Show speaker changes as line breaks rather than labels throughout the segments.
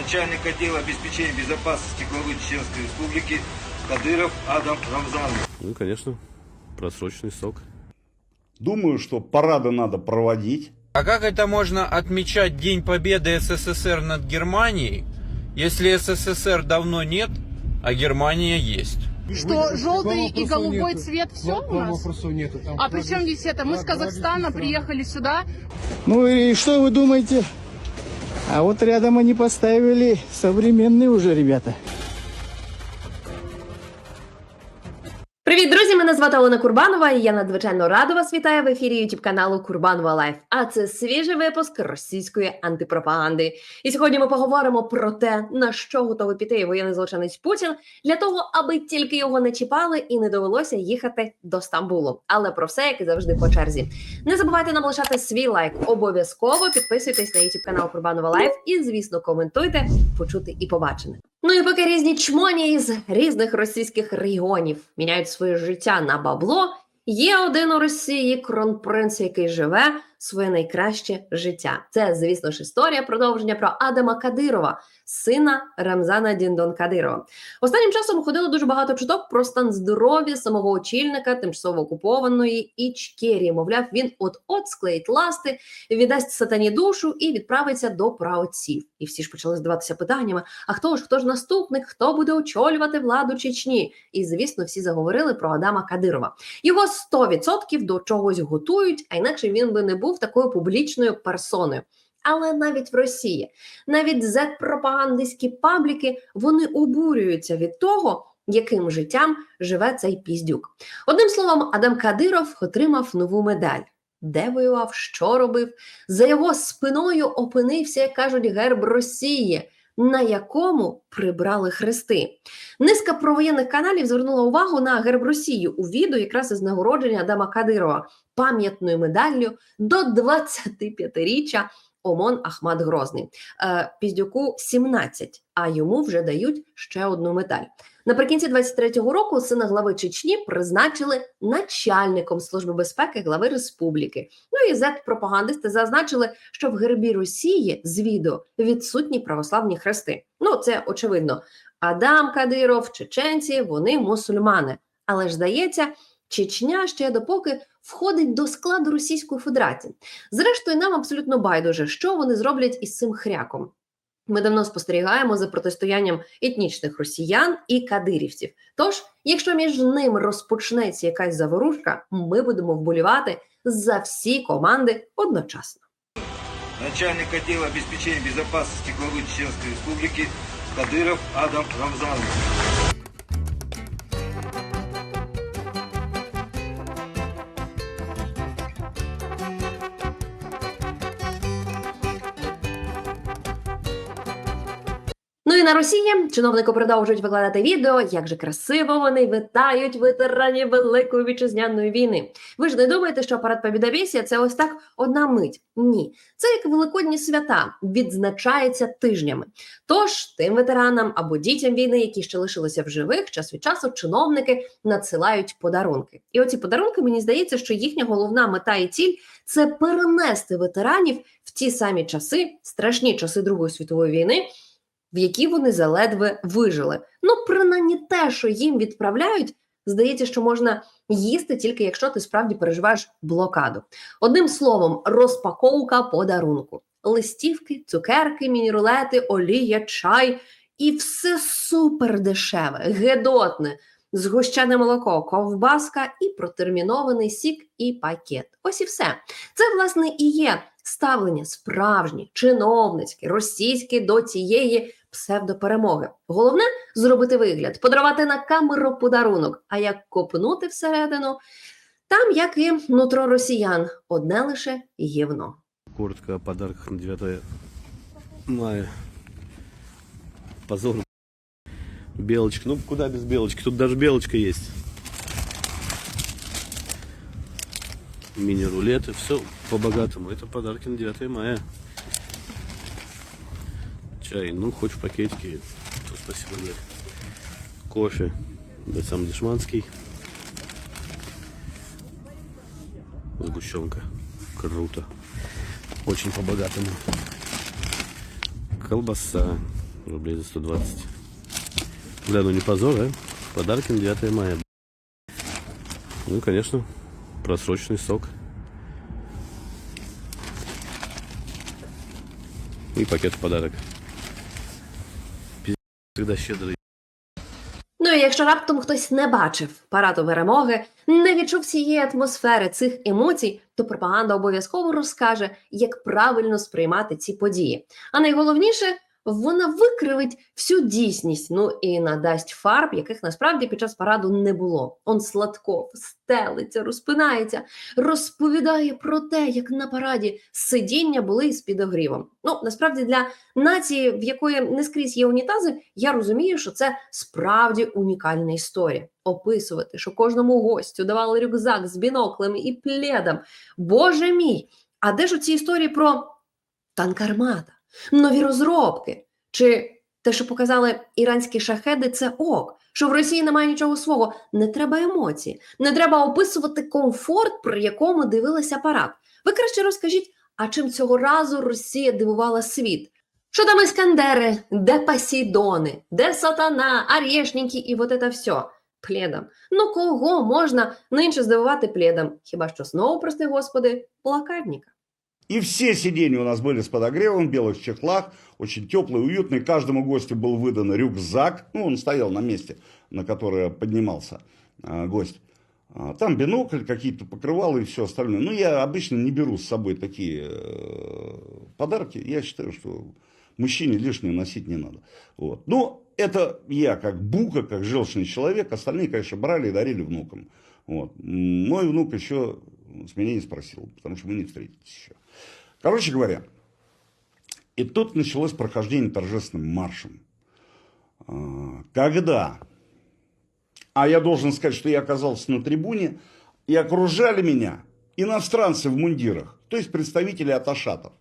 начальник отдела обеспечения безопасности главы Чеченской Республики Кадыров Адам Рамзанович.
Ну, конечно, просроченный срок.
Думаю, что парады надо проводить.
А как это можно отмечать День Победы СССР над Германией, если СССР давно нет, а Германия есть?
Что желтый и голубой
нету.
цвет все у нас?
нету. Там
А при чем здесь это? Мы с Казахстана приехали сюда.
Ну и что вы думаете? А вот рядом они поставили современные уже ребята.
Звати Олена Курбанова, і я надзвичайно рада вас вітаю в ефірі youtube каналу Курбанова Лайф. А це свіжий випуск російської антипропаганди. І сьогодні ми поговоримо про те, на що готовий піти воєнний злочинець Путін для того, аби тільки його не чіпали і не довелося їхати до Стамбулу. Але про все, як і завжди, по черзі. Не забувайте нам лишати свій лайк. Обов'язково підписуйтесь на youtube канал Курбанова Лайф і, звісно, коментуйте, почути і побачене. Ну і поки різні чмоні із різних російських регіонів міняють своє життя на бабло, є один у Росії кронпринц, який живе своє найкраще життя. Це, звісно ж, історія продовження про Адама Кадирова, сина Рамзана Діндон Кадирова. Останнім часом ходило дуже багато чуток про стан здоров'я самого очільника тимчасово окупованої Ічкерії. Мовляв, він от-от склеїть ласти, віддасть сатані душу і відправиться до праотців. І всі ж почали здаватися питаннями: а хто ж хто ж наступник? Хто буде очолювати владу Чечні? І звісно, всі заговорили про Адама Кадирова. Його 100% до чогось готують, а інакше він би не був такою публічною персоною. Але навіть в Росії, навіть за пропагандистські пабліки, вони обурюються від того, яким життям живе цей піздюк. Одним словом, Адам Кадиров отримав нову медаль. Де воював, що робив? За його спиною опинився, як кажуть, герб Росії, на якому прибрали хрести. Низка провоєнних каналів звернула увагу на герб Росії у відео якраз із нагородження Адама Кадирова пам'ятною медаллю до 25-річчя ОМОН Ахмат Грозний. Е, Піздюку 17, а йому вже дають ще одну медаль. Наприкінці 23-го року сина глави Чечні призначили начальником служби безпеки глави республіки. Ну і зет-пропагандисти зазначили, що в гербі Росії з відео відсутні православні хрести. Ну це очевидно. Адам Кадиров, чеченці, вони мусульмани. Але ж здається, Чечня ще допоки входить до складу Російської Федерації. Зрештою, нам абсолютно байдуже, що вони зроблять із цим хряком. Ми давно спостерігаємо за протистоянням етнічних росіян і кадирівців. Тож, якщо між ними розпочнеться якась заворушка, ми будемо вболівати за всі команди одночасно.
Начальник отдела обеспечения безопасности главы Чеченской Республики Кадыров Адам Рамзанович.
На Росії чиновники продовжують викладати відео, як же красиво вони вітають ветеранів Великої вітчизняної війни. Ви ж не думаєте, що парад Побідобєсія – це ось так одна мить? Ні, це як великодні свята відзначається тижнями. Тож тим ветеранам або дітям війни, які ще лишилися в живих, час від часу чиновники надсилають подарунки. І оці подарунки мені здається, що їхня головна мета і ціль це перенести ветеранів в ті самі часи, страшні часи Другої світової війни в які вони заледве вижили. Ну, принаймні те, що їм відправляють, здається, що можна їсти тільки якщо ти справді переживаєш блокаду. Одним словом, розпаковка подарунку: листівки, цукерки, мінірулети, олія, чай і все супер дешеве, гедотне. Згущене молоко, ковбаска і протермінований сік і пакет. Ось і все. Це, власне, і є ставлення справжнє, чиновницьке, російське до цієї псевдоперемоги. Головне зробити вигляд, подарувати на камеру подарунок. А як копнути всередину, там, як і нутро росіян, одне лише гівно.
Куртка, подарок на 9 мая. Позор. Белочка. Ну, куда без белочки? Тут даже белочка есть. Мини-рулеты. Все по-богатому. Это подарки на 9 мая. Чай. Ну, хоть в пакетике. То спасибо, да. Кофе. Да сам дешманский. Сгущенка. Круто. Очень по-богатому. Колбаса. Рублей за 120. Бля, ну не позор, а? Подарки на 9 мая. Ну конечно, просроченный сок. И пакет в подарок. Пиздец, Всегда щедрый.
Ну і якщо раптом хтось не бачив параду перемоги, не відчув цієї атмосфери цих емоцій, то пропаганда обов'язково розкаже, як правильно сприймати ці події. А найголовніше, вона викривить всю дійсність, ну і надасть фарб, яких насправді під час параду не було. Он Сладков стелиться, розпинається, розповідає про те, як на параді сидіння були із підогрівом. Ну насправді для нації, в якої не скрізь є унітази, я розумію, що це справді унікальна історія. Описувати, що кожному гостю давали рюкзак з біноклем і пледом. Боже мій! А де ж ці історії про танк армата, нові розробки? Чи те, що показали іранські шахеди, це ок, що в Росії немає нічого свого. Не треба емоцій, не треба описувати комфорт, при якому дивилися парад. Ви краще розкажіть, а чим цього разу Росія дивувала світ? Що там іскандери, де Посейдони, де сатана, Орешники і вот это все? Пледом. Ну кого можна нинче здивувати пледом? Хіба що знову, прости господи, блокадника.
И все сиденья у нас были с подогревом, в белых чехлах, очень теплые, уютные. Каждому гостю был выдан рюкзак. Ну, он стоял на месте, на которое поднимался а, гость. А, Там бинокль, какие-то покрывалы и все остальное. Ну, я обычно не беру с собой такие э, подарки. Я считаю, что мужчине лишнее носить не надо. Вот. Но это я как бука, как желчный человек. Остальные, конечно, брали и дарили внукам. Вот. Мой внук еще с меня не спросил, потому что мы не встретились еще. Короче говоря, и тут началось прохождение торжественным маршем. А, Когда, а я должен сказать, что я оказался на трибуне, и окружали меня иностранцы в мундирах, то есть представители аташатов,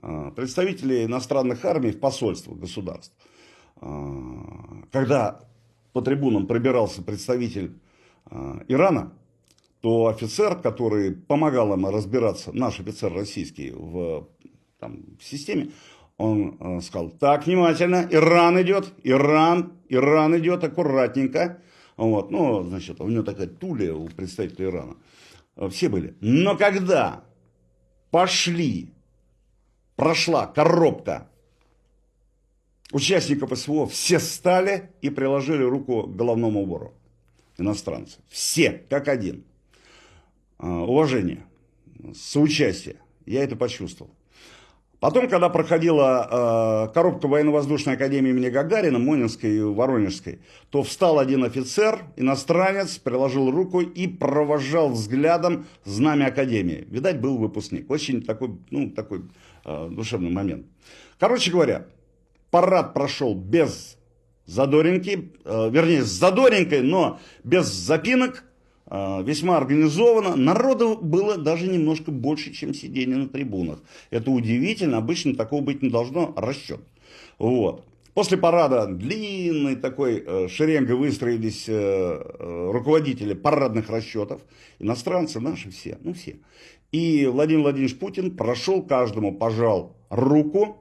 а, представители иностранных армий в посольствах государств. А, Когда по трибунам пробирался представитель Ирана, то офицер, который помогал им разбираться, наш офицер российский в, там, в системе, он э, сказал, так, внимательно, Иран идет, Иран, Иран идет, аккуратненько. Вот, ну, значит, у него такая туля у представителя Ирана. Все были. Но когда пошли, прошла коробка участников СВО, все встали и приложили руку к головному убору. Иностранцы. Все, как один. А, уважение, соучастие. Я это почувствовал. Потом, когда проходила э, коробка военно-воздушной академии имени Гагарина, Монинской и Воронежской, то встал один офицер, иностранец, приложил руку и провожал взглядом знамя академии. Видать, был выпускник. Очень такой, ну, такой э, душевный момент. Короче говоря, парад прошел без задоринки, э, вернее, с задоринкой, но без запинок, э, весьма организованно. Народу было даже немножко больше, чем сидение на трибунах. Это удивительно, обычно такого быть не должно, расчет. Вот. После парада длинной такой э, шеренгой выстроились э, э, руководители парадных расчетов, иностранцы наши все, ну все. И Владимир Владимирович Путин прошел каждому, пожал руку,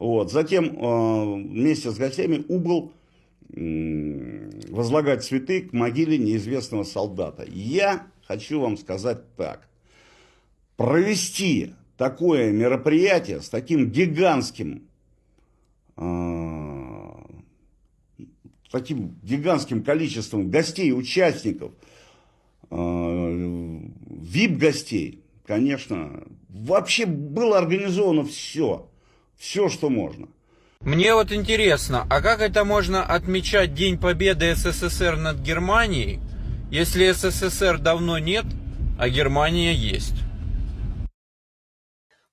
вот. Затем э, вместе с гостями убыл возлагать цветы к могиле неизвестного солдата. Я хочу вам сказать так. Провести такое мероприятие с таким гигантским, э, таким гигантским количеством гостей, участников, э, VIP-гостей, конечно, вообще было организовано все, все, что можно.
Мне вот интересно, а как это можно отмечать День Победы СССР над Германией, если СССР давно нет, а Германия есть?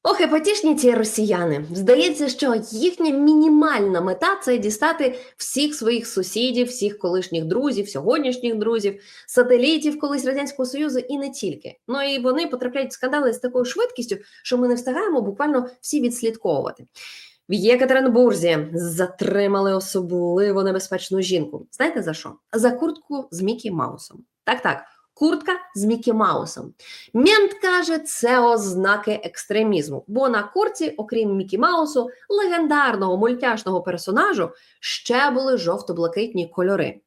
Ох, і потішні ці росіяни. Здається, що їхня мінімальна мета це дістати всіх своїх сусідів, всіх колишніх друзів, сьогоднішніх друзів, сателітів колись радянського союзу і не тільки. Ну і вони потрапляють в скандали з такою швидкістю, що ми не встигаємо буквально всі відслідковувати. В Єкатеринбурзі затримали особливо небезпечну жінку. Знаєте за що? За куртку з Мікі Маусом. Так, так, куртка з Мікі Маусом. Мент каже, це ознаки екстремізму, бо на куртці, окрім Мікі Маусу, легендарного мультяшного персонажу, ще були жовто-блакитні кольори.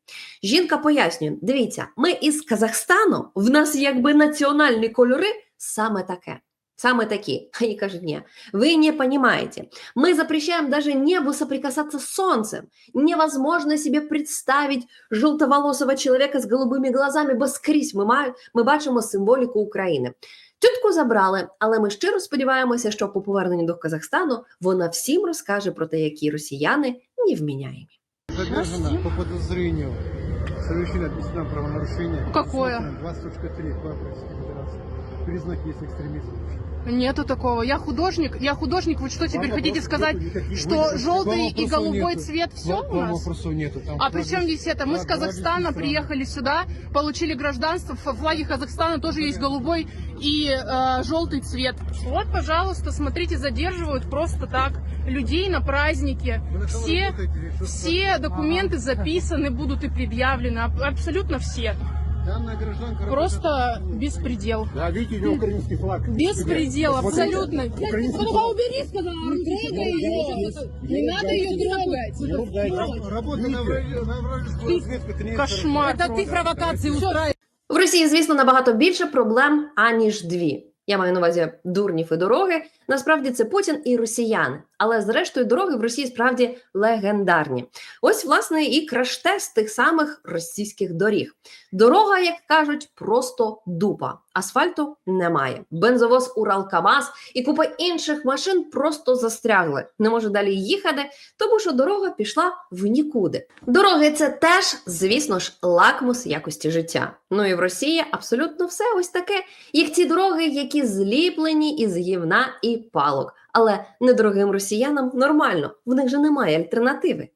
Жінка пояснює: дивіться, ми із Казахстану, в нас якби національні кольори саме таке. Саме такі. А они кажут, не, вы не понимаете. Мы запрещаем даже небу соприкасаться с солнцем. Невозможно себе представить желтоволосого человека з голубими глазами, бо скрізь ми, маю, ми бачимо символіку України. Тютку забрали, але ми щиро сподіваємося, що по поверненню до Казахстану вона всім розкаже про те, які росіяни невміняємі.
Задержана по подозрению совершения административного правонарушения.
Какое?
20.3 по Федерации. Признак есть экстремизм.
Нету такого. Я художник. Я художник. Вы что теперь хотите сказать, что желтый и голубой
нету.
цвет все
Вам,
у нас?
вопросов нету. Там
А при чем здесь это? Мы с Казахстана приехали сюда, получили гражданство. В флаге Казахстана тоже есть голубой и э, желтый цвет. Вот, пожалуйста, смотрите, задерживают просто так людей на празднике. Все, все документы записаны будут и предъявлены. Аб- Абсолютно все.
Данная гражданка
Просто
работает-
беспредел.
Да, видите, у нее украинский флаг.
Беспредел,
Вот
абсолютно.
Украинский
Ну,
флаг.
убери, сказала, не трогай ее. Не надо ее трогать.
Работа на вра- на вражескую разведку, это не
Кошмар. Это ты провокации устраиваешь.
В Росії, звісно, набагато більше проблем, аніж дві. Я маю на увазі дурнів і дороги. Насправді це Путін і росіяни. Але зрештою дороги в Росії справді легендарні. Ось, власне, і краш-тест тих самих російських доріг. Дорога, як кажуть, просто дупа. Асфальту немає. Бензовоз Уралкамаз і купа інших машин просто застрягли. Не може далі їхати, тому що дорога пішла в нікуди. Дороги це теж, звісно ж, лакмус якості життя. Ну і в Росії абсолютно все ось таке, як ці дороги, які зліплені із гівна і палок. Але недорогим росіянам нормально, в них же немає альтернативи.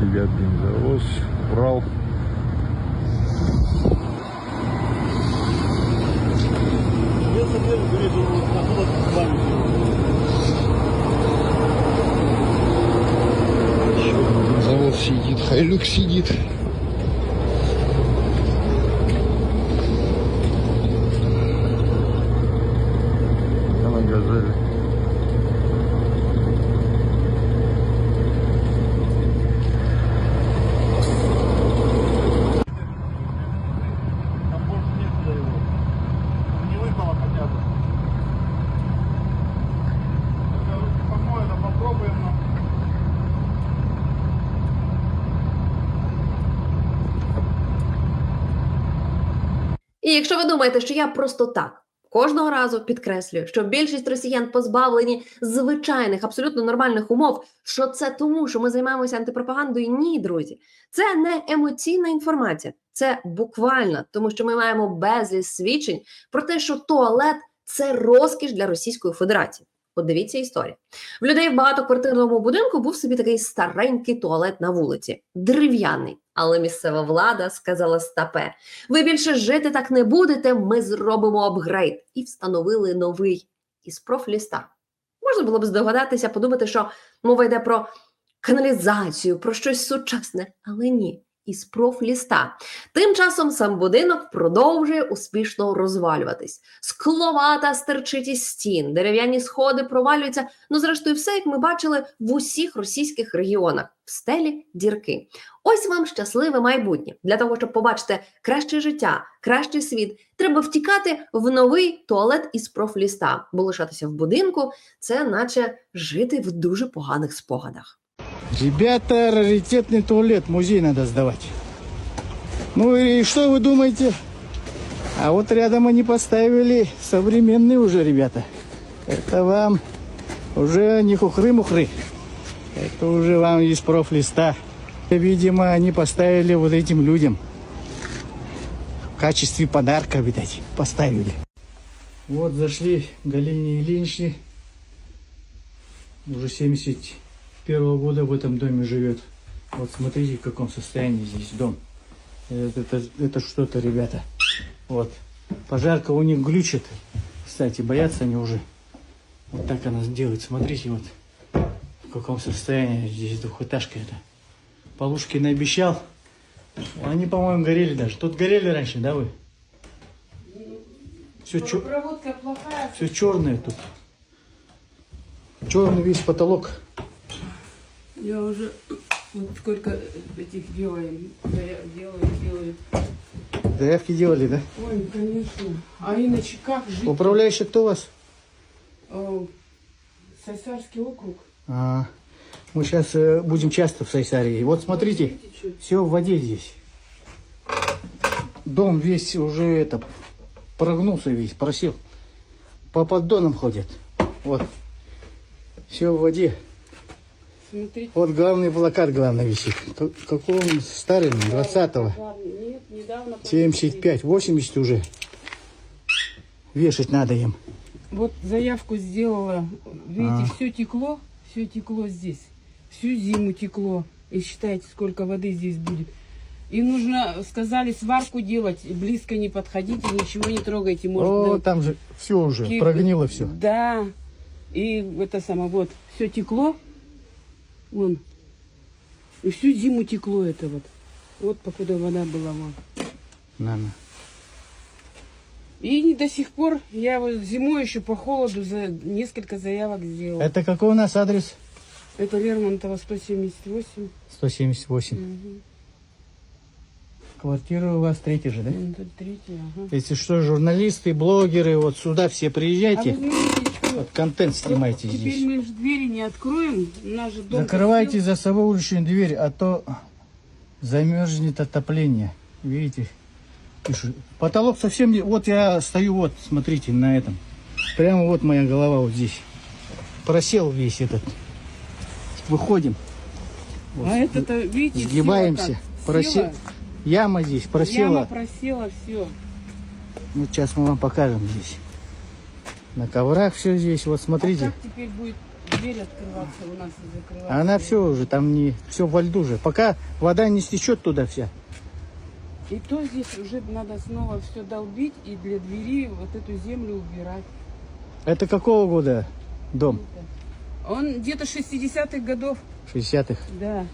себя бензовоз, Урал. Бензовоз сидит, Хайлюк сидит.
І якщо ви думаєте, що я просто так кожного разу підкреслюю, що більшість росіян позбавлені звичайних, абсолютно нормальних умов, що це тому, що ми займаємося антипропагандою, ні, друзі, це не емоційна інформація, це буквально, тому що ми маємо безліч свідчень про те, що туалет це розкіш для Російської Федерації. От дивіться історію. В людей в багатоквартирному будинку був собі такий старенький туалет на вулиці, дерев'яний. Але місцева влада сказала стапе. Ви більше жити так не будете. Ми зробимо апгрейд і встановили новий із профліста. Можна було б здогадатися, подумати, що мова йде про каналізацію, про щось сучасне, але ні. Із профліста. Тим часом сам будинок продовжує успішно розвалюватись. Скловата стерчить із стін, дерев'яні сходи провалюються. Ну, зрештою, все, як ми бачили в усіх російських регіонах. В стелі дірки. Ось вам щасливе майбутнє. Для того, щоб побачити краще життя, кращий світ, треба втікати в новий туалет із профліста, бо лишатися в будинку це наче жити в дуже поганих спогадах.
Ребята, раритетный туалет, музей надо сдавать. Ну и что вы думаете? А вот рядом они поставили современные уже ребята. Это вам уже не хухры-мухры. Это уже вам из профлиста. Видимо, они поставили вот этим людям. В качестве подарка, видать, поставили. Вот зашли Галине Ильиничне. Уже 71 года в этом доме живет. Вот смотрите, в каком состоянии здесь дом. Это, это, это что-то, ребята. Вот. Пожарка у них глючит. Кстати, боятся они уже. Вот так она делает. Смотрите, вот в каком состоянии здесь двухэтажка это. Полушкин обещал Они, по-моему, горели даже. Тут горели раньше, да вы? Все,
плохая.
все черное тут. Черный весь потолок.
Я уже вот сколько этих делаем, делаю, делаю.
Заявки делали, да?
Ой, конечно. А иначе как жить?
Управляющий кто у вас?
Э, Сайсарский округ.
А, мы сейчас будем часто в Сайсарии. Вот смотрите, все в воде здесь. Дом весь уже это прогнулся весь, просел. По поддонам ходят. Вот. Все в воде.
Смотрите.
Вот главный плакат главный висит. Как- Какого он старый, 20-го.
Ладно, Нет, недавно.
75, 80 уже. Вешать надо им.
Вот заявку сделала. Видите,
А.
все текло, все текло здесь. Всю зиму текло. И считайте, сколько воды здесь будет. И нужно, сказали, сварку делать, близко не подходите, ничего не трогайте. Может,
О,
да-
там же все уже, прогнило все.
Да. И это самое, вот, все текло. Вон. И всю зиму текло это вот. Вот покуда вода была. Вон.
Надо.
И до сих пор я вот зимой еще по холоду за несколько заявок сделала. Это,
Это какой у нас адрес?
Лермонтова 178.
178.
Мгм.
Квартира у вас третья же, да?
Третий, ага.
Если что, журналисты, блогеры, вот сюда все
А
приезжайте,
вы знаете, что?
Вот контент снимайте
Теперь
здесь.
мы же двери не откроем. Же дом
Закрывайте за собой уличную дверь, а то замерзнет отопление. Видите? Пишут. Потолок совсем не... Вот я стою, вот, смотрите, на этом. Прямо вот моя голова вот здесь. Просел весь этот. Выходим. Вот.
А это-то, видите,
Сгибаемся. Просе-. Яма здесь
Яма
просела.
просела, все.
Вот сейчас мы вам покажем здесь. На коврах все здесь. Вот смотрите.
А как теперь будет дверь открываться у нас и закрываться?
Она все уже там не... Все во льду же. Пока вода не стечет туда вся.
И то здесь уже надо снова все долбить и для двери вот эту землю убирать.
Это какого года дом?
Он где-то 60-х годов,
60-х.
да.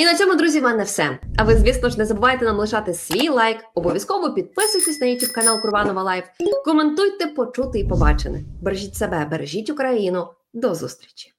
І на цьому, друзі, в мене все. А ви, звісно ж, не забувайте нам лишати свій лайк, обов'язково підписуйтесь на YouTube канал Курванова Лайф, коментуйте почути і побачене. Бережіть себе, бережіть Україну. До зустрічі!